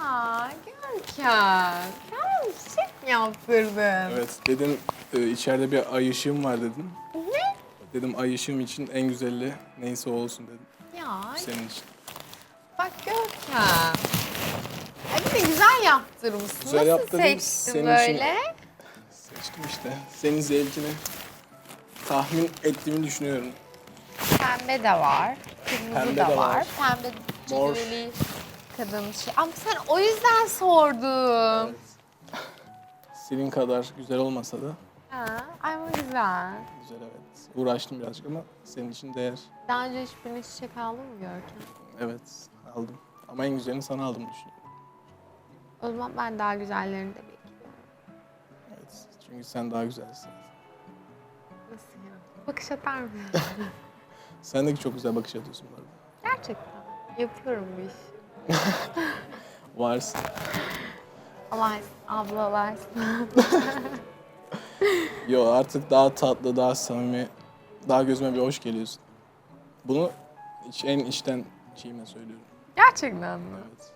Aa Görkem. Sen çiçek mi yaptırdın? Evet dedim e, içeride bir ay ışığım var dedim. Ne? Dedim ay ışığım için en güzeli neyse o olsun dedim. Ya Senin için. bak Görkem. Ay bir de güzel yaptırmışsın. Güzel Nasıl yaptırdım, seçtin senin böyle? Seçtim işte. Senin zevkini tahmin ettiğimi düşünüyorum. Pembe de var. Kırmızı Pembe da de var. var. Pembe Mor. Kadın şey. Ama sen o yüzden sordum. Senin kadar güzel olmasa da Ha, ay bu güzel. güzel evet. Uğraştım birazcık ama senin için değer. Daha önce hiç birine çiçek aldın mı Görkem? Evet aldım. Ama en güzelini sana aldım düşünüyorum. O zaman ben daha güzellerini de bekliyorum. Evet. Çünkü sen daha güzelsin. Nasıl ya? Bakış atar mısın? Sen de çok güzel bakış atıyorsun bu arada. Gerçekten. Yapıyorum bu işi. Varsın. Allah ablalar. Yo artık daha tatlı, daha samimi, daha gözüme bir hoş geliyorsun. Bunu iç, en içten şeyimle söylüyorum. Gerçekten mi? Evet.